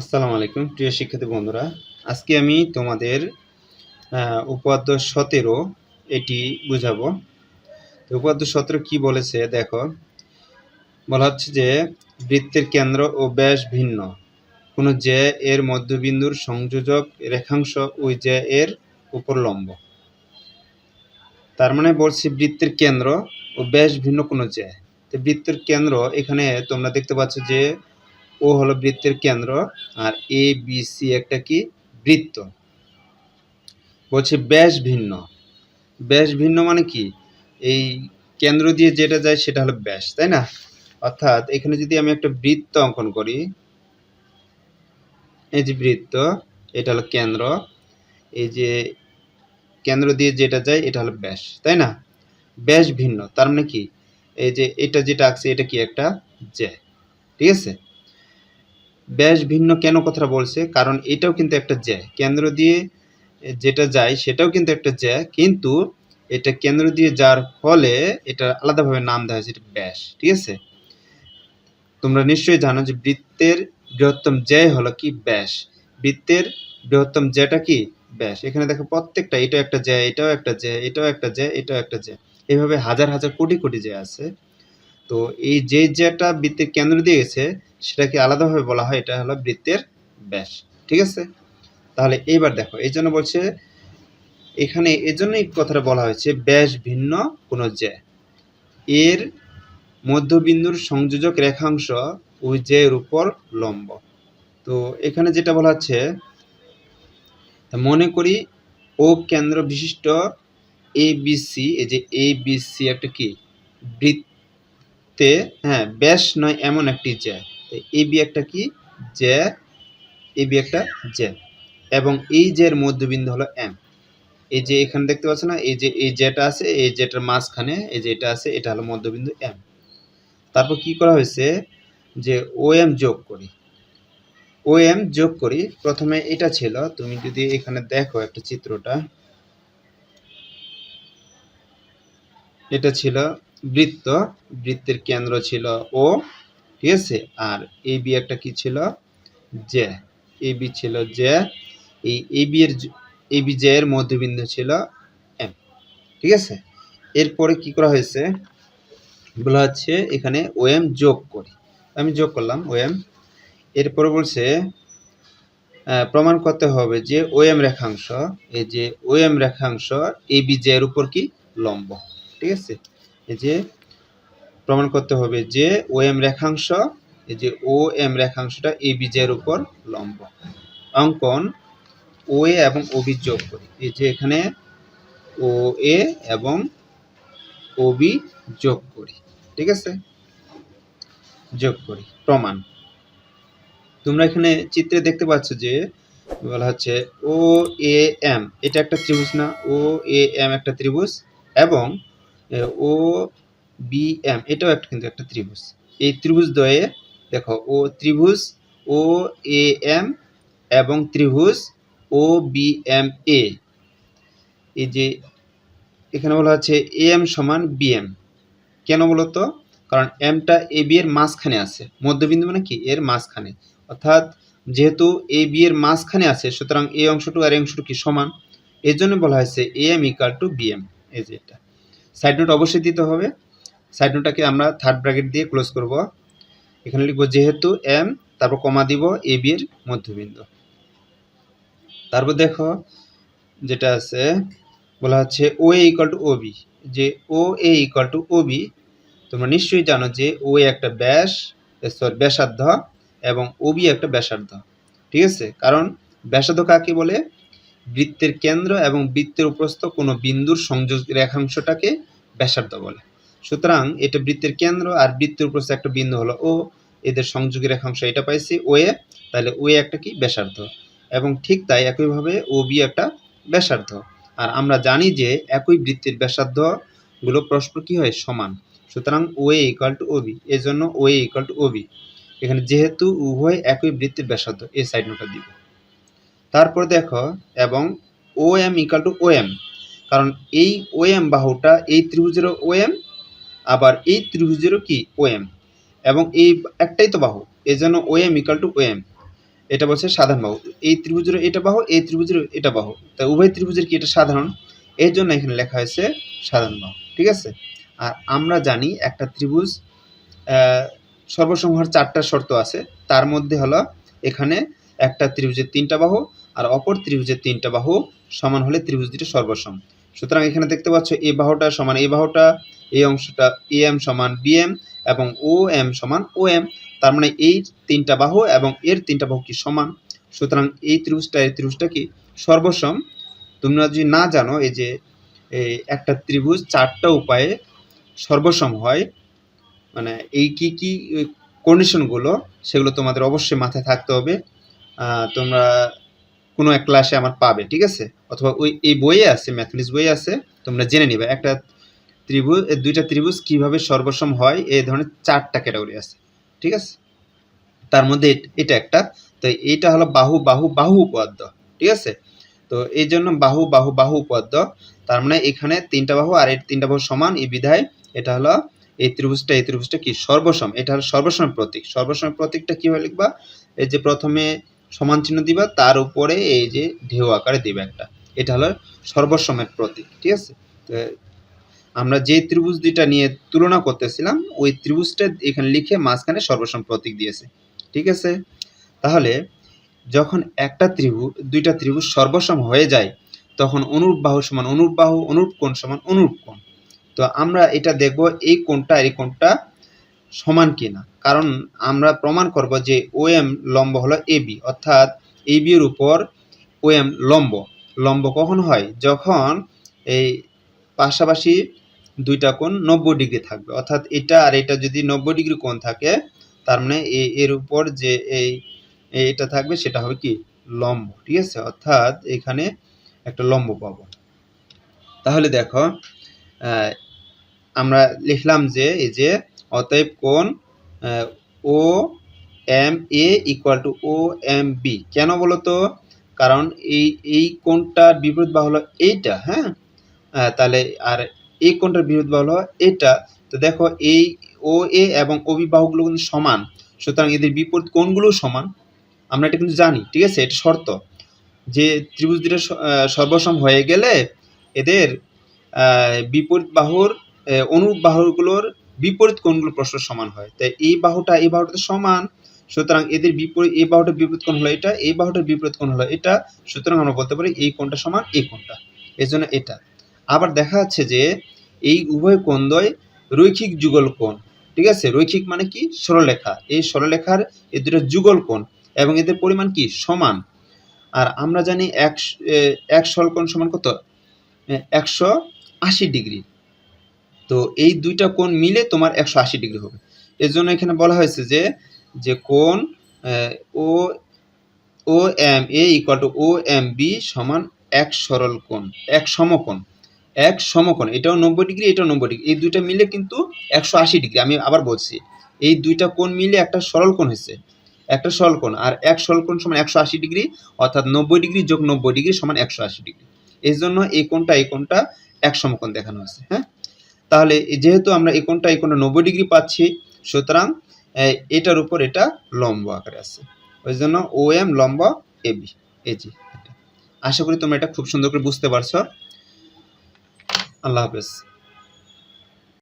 আসসালামু আলাইকুম, প্রিয় শিক্ষার্থী বন্ধুরা। আজকে আমি তোমাদের উপাদ্য সতেরো এটি বুঝাবো। তো উপাদ্য সতেরো কি বলেছে দেখো। বলা হচ্ছে যে, বৃত্তের কেন্দ্র ও ব্যাস ভিন্ন। কোনো জ্যা এর মধ্যবিন্দুর সংযোজক রেখাংশ ওই জ্যা এর উপর লম্ব। তার মানে বলছি বৃত্তের কেন্দ্র ও ব্যাস ভিন্ন কোনো জ্যা তো বৃত্তের কেন্দ্র এখানে তোমরা দেখতে পাচ্ছ যে ও হলো বৃত্তের কেন্দ্র, আর এ বি সি একটা কি? বৃত্ত। বলছে ব্যাস ভিন্ন। ব্যাস ভিন্ন মানে কি? এই কেন্দ্র দিয়ে যেটা যায় সেটা হলো ব্যাস, তাই না? অর্থাৎ এখানে যদি আমি একটা বৃত্ত অঙ্কন করি, এই যে বৃত্ত, এটা হলো কেন্দ্র। এই যে কেন্দ্র দিয়ে যেটা যায়, এটা হলো ব্যাস, তাই না? ব্যাস ভিন্ন, তার মানে কি? এই যে এটা যেটা আঁকছে, এটা কি একটা জ্যা, ঠিক আছে? ব্যাস ভিন্ন কেন কথাটা বলছে? কারণ এটাও কিন্তু একটা জ্যা। কেন্দ্র দিয়ে যেটা যায়, সেটাও কিন্তু একটা জ্যা। কিন্তু এটা কেন্দ্র দিয়ে যার ফলে এটা আলাদাভাবে নাম দেওয়া হয়েছে, এটা ব্যাস। ঠিক আছে? তোমরা নিশ্চয়ই জানো যে বৃত্তের বৃহত্তম জ্যায় হলো কি? ব্যাস। বৃত্তের বৃহত্তম জ্যাটা কি? ব্যাস। এখানে দেখো প্রত্যেকটা, এটাও একটা জ্যা, এটাও একটা জ্যা, এটাও একটা জ্যা, এটাও একটা জ্যা। এইভাবে হাজার হাজার, কোটি কোটি জ্যা আছে। তো এই যে জ্যাটা বৃত্তের কেন্দ্র দিয়ে গেছে সেটাকে আলাদাভাবে বলা হয়, এটা হলো বৃত্তের ব্যাস। ঠিক আছে? তাহলে এইবার দেখো, এই জন্য বলছে, এখানে এজন্যই কথাটা বলা হয়েছে, ব্যাস ভিন্ন কোনো জ্যা। এর মধ্যবিন্দুর সংযোজক রেখাংশ ওই জ্যায়ের উপর লম্ব। তো এখানে যেটা বলা হচ্ছে মনে করি ও কেন্দ্র বিশিষ্ট এ বিসি এই যে এ বিসি একটা কি? বৃত্তে হ্যাঁ ব্যাস নয়, এমন একটি জ্যা। এ বি একটা কি? জ্যা এ বি একটা জ্যা এবং এই জ্যার মধ্যবিন্দু হলো এম। এই যে এখানে দেখতে পাচ্ছ না? এই যে, এই জ্যাটা আছে, এই জ্যাটার মাঝখানে এই যে এটা আছে, এটা হলো মধ্যবিন্দু এম। তারপর কি করা হয়েছে? যে ও এম যোগ করি। ও এম যোগ করি। প্রথমে এটা ছিল। তুমি যদি এখানে দেখো একটা চিত্রটা, এটা ছিল বৃত্ত। বৃত্তের কেন্দ্র ছিল ও। ঠিক আছে? আর এ বি একটা কি ছিল? জে এ বি ছিল জে এই এ বি এর এ বি জে এর মধ্যবিন্দু ছিল এম ঠিক আছে? এরপরে কি করা হয়েছে? বলা হচ্ছে এখানে ও এম যোগ করি। আমি যোগ করলাম ও এম এরপরে বলছে প্রমাণ করতে হবে যে ও এম রেখাংশ, এই যে ও এম রেখাংশ এ বি জে এর উপর কি? লম্ব। ঠিক আছে? এই যে প্রমাণ করতে হবে যে ও এম রেখাংশ, এই যে ও এম রেখাংশটা এ বি জে এর উপর লম্ব। অঙ্কন ও এ এবং ও বি যোগ করি। এই যে এখানে ও এ এবং ও বি যোগ করি। ঠিক আছে? যোগ করি। প্রমাণ। তোমরা এখানে চিত্রে দেখতে পাচ্ছ যে বলা হচ্ছে ও এ এম এটা একটা ত্রিভুজ না। ও এ এম একটা ত্রিভুজ এবং ও বি এম এটাও একটা কিন্তু একটা ত্রিভুজ। এই ত্রিভুজ দ্বয়ে, দেখো, ও ত্রিভুজ, ও এ এম এবং ত্রিভুজ, ও বি এম এ এই যে, এখানে বলা হচ্ছে এ এম সমান বি এম কেন বলতো? কারণ এমটা এ বি এর মাঝখানে আছে। মধ্যবিন্দু মানে কি? এর মাঝখানে। অর্থাৎ, যেহেতু এ বি এর মাঝখানে আছে, সুতরাং এই অংশটুকু আর অংশটুকু কি সমান? এর জন্য বলা হয়েছে A M equal to B M এই যে এটা। সাইড নোট অবশ্যই দিতে হবে। সাইড নোটটাকে আমরা থার্ড ব্র্যাকেট দিয়ে ক্লোজ করব। এখানে লিখব যেহেতু এম তারপর কমা দিব এ বি এর মধ্যবিন্দু। তারপর দেখো যেটা আছে, বলা হচ্ছে O A equal to O B যে O A equal to O B তোমরা নিশ্চয়ই জানো যে ও একটা ব্যাস সরি ব্যাসার্ধ এবং ও বি একটা ব্যাসার্ধ। ঠিক আছে? কারণ ব্যাসার্ধ কাকে বলে? বৃত্তের কেন্দ্র এবং বৃত্তের উপরস্থ কোনো বিন্দুর সংযোগ রেখাংশটাকে ব্যাসার্ধ বলে। সুতরাং এটা বৃত্তের কেন্দ্র আর বৃত্তের উপরস্থ একটা বিন্দু হলো ও এদের সংযোগী রেখাংশ এটা পাইছি ও এ, তাহলে ও একটা কি? ব্যাসার্ধ। এবং ঠিক তাই একইভাবে ও বি একটা ব্যাসার্ধ। আর আমরা জানি যে একই বৃত্তের ব্যাসার্ধগুলো পরস্পর কি হয়? সমান। সুতরাং O A equal to O B এই জন্য O A equal to O B এখানে যেহেতু উভয় একই বৃত্তের ব্যাসার্ধ, এই সাইড নোটটা দিব। তারপর দেখো, এবং O M equal to O M কারণ এই ও এম বাহুটা, এই ত্রিভুজের ও এম আবার এই ত্রিভুজেরও কি ও এম এবং এই একটাই তো বাহু এই জন্য O M equal to O M এটা বলছে সাধারণ বাহু। এই ত্রিভুজের এটা বাহু, এই ত্রিভুজের এটা বাহু। তাই উভয় ত্রিভুজের কি এটা সাধারণ? এর জন্য এখানে লেখা হয়েছে সাধারণ বাহু, ঠিক আছে? আর আমরা জানি একটা ত্রিভুজ সর্বসংহার চারটা শর্ত আছে। তার মধ্যে হলো এখানে একটা ত্রিভুজের তিনটা বাহু আর অপর ত্রিভুজের তিনটা বাহু সমান হলে ত্রিভুজ দুটি সর্বসম। সুতরাং এখানে দেখতে পাচ্ছ এ বাহুটা সমান এ বাহুটা, এই অংশটা এ এম সমান বি এম এবং ও এম সমান ও এম। তার মানে এই তিনটা বাহু এবং এর তিনটা বাহু কি সমান? সুতরাং এই ত্রিভুজটা এই ত্রিভুজটা কি সর্বসম? তোমরা যদি না জানো, এই যে একটা ত্রিভুজ চারটা উপায়ে সর্বসম হয় মানে এই কি কি কন্ডিশনগুলো সেগুলো তোমাদের অবশ্যই মাথায় থাকতে হবে। তোমরা কোনো এক ক্লাসে আমার পাবে, ঠিক আছে? অথবা ওই, এই বইয়ে আছে ম্যাথমেটিক্স বইয়ে আছে, তোমরা জেনে নিবে। একটা ত্রিভুজ দুইটা ত্রিভুজ কীভাবে সর্বসম হয় এই ধরনের চারটা ক্যাটাগরি আছে, ঠিক আছে? তার মধ্যে এটা একটা, তো এইটা হলো বাহু বাহু বাহু উপপাদ্য, ঠিক আছে? তো এই জন্য বাহু বাহু বাহু উপাদ্য তার মানে এখানে তিনটা বাহু আর এই তিনটা বাহু সমান, এই বিধায় এটা হলো এই ত্রিভুজটা এই ত্রিভুজটা কি? সর্বসম, এটা হলো সর্বসম প্রতীক। সর্বসম প্রতীকটা কীভাবে লিখবা? এই যে প্রথমে সমান চিহ্ন দিবা, তার উপরে এই যে ঢেউ আকারে দিবে একটা। এটা হলো সর্বসমের প্রতীক, ঠিক আছে? আমরা যে ত্রিভুজ দুইটা নিয়ে তুলনা করতেছিলাম, ওই ত্রিভুজটা এখানে লিখে মাঝখানে সর্বসম প্রতীক দিয়েছে, ঠিক আছে? তাহলে যখন একটা ত্রিভুজ দুইটা ত্রিভুজ সর্বসম হয়ে যায়, তখন অনুরূপ বাহু সমান অনুরূপ বাহু, অনুরূপ কোণ সমান অনুরূপ কোণ। তো আমরা এটা দেখব এই কোণটা এই কোণটা সমান কিনা। কারণ আমরা প্রমাণ করব যে ও এম লম্ব হলো এ বি অর্থাৎ এ বি এর উপর ও এম লম্ব। লম্ব কখন হয়? যখন এই পাশাপাশি দুইটা কোণ নব্বই ডিগ্রি থাকবে। অর্থাৎ এটা আর এটা যদি নব্বই ডিগ্রি কোণ থাকে, তার মানে এর উপর যে এই এটা থাকবে, সেটা হবে কি? লম্ব, ঠিক আছে? অর্থাৎ এখানে একটা লম্ব পাবো। তাহলে দেখো আমরা লিখলাম যে এই যে অতএব কোন O M A equal to O M B. কেন বলো তো কারণ এই এই কোণটার বিপরীত বাহু হলো এইটা হ্যাঁ? তাহলে আর এই কোণটার বিপরীত বাহু হলো এটা। তো দেখো, এই ও এ এবং ও বি বাহুগুলো কিন্তু সমান। সুতরাং এদের বিপরীত কোণগুলো সমান। আমরা এটা কিন্তু জানি, ঠিক আছে? এটা শর্ত। যে ত্রিভুজ দুটো সর্বসম হয়ে গেলে এদের বিপরীত বাহুর অনুরূপ বাহুগুলোর বিপরীত কোণগুলো প্রশ্ন সমান হয়। তাই এই বাহুটা এই বাহুটা তো সমান, সুতরাং এদের বিপরীত, এই বাহুটার বিপরীত কোণ হলো এটা, এই বাহুটার বিপরীত কোণ হলো এটা, সুতরাং আমরা বলতে পারি এই কোণটা সমান, এই কোণটা। এই জন্য এটা। আবার দেখা যাচ্ছে যে এই উভয় কোণদ্বয় রৈখিক যুগল কোণ, ঠিক আছে? রৈখিক মানে কি? সরলরেখা। এই সরলরেখার এই দুটো যুগল কোণ এবং এদের পরিমাণ কি? সমান। আর আমরা জানি এক এক সরল কোণ সমান কত? একশো আশি ডিগ্রি। তো এই দুইটা কোণ মিলে তোমার একশো আশি ডিগ্রি হবে। এর জন্য এখানে বলা হয়েছে যে যে কোণ O O M, A equal to O M B সমান এক সরল কোণ, এক সমকোণ এক সমকোণ। এটাও নব্বই ডিগ্রি, এটাও নব্বই ডিগ্রি। এই দুইটা মিলে কিন্তু একশো আশি ডিগ্রি। আমি আবার বলছি, এই দুইটা কোণ মিলে একটা সরল কোণ হয়েছে, একটা সরল কোণ। আর এক সরল কোণ সমান একশো আশি ডিগ্রি, অর্থাৎ নব্বই ডিগ্রি যোগ নব্বই ডিগ্রি সমান একশো আশি ডিগ্রি। এই জন্য এই কোণটা এই কোণটা এক সমকোণ দেখানো আছে হ্যাঁ? তাহলে যেহেতু আমরা এই কোণটা এই নব্বই ডিগ্রি পাচ্ছি, সুতরাং এটার উপর এটা লম্ব আকারে আছে। ওই জন্য ও এম লম্বা এ বি এ জি আশা করি তোমরা এটা খুব সুন্দর করে বুঝতে পারছ। আল্লাহ হাফেজ।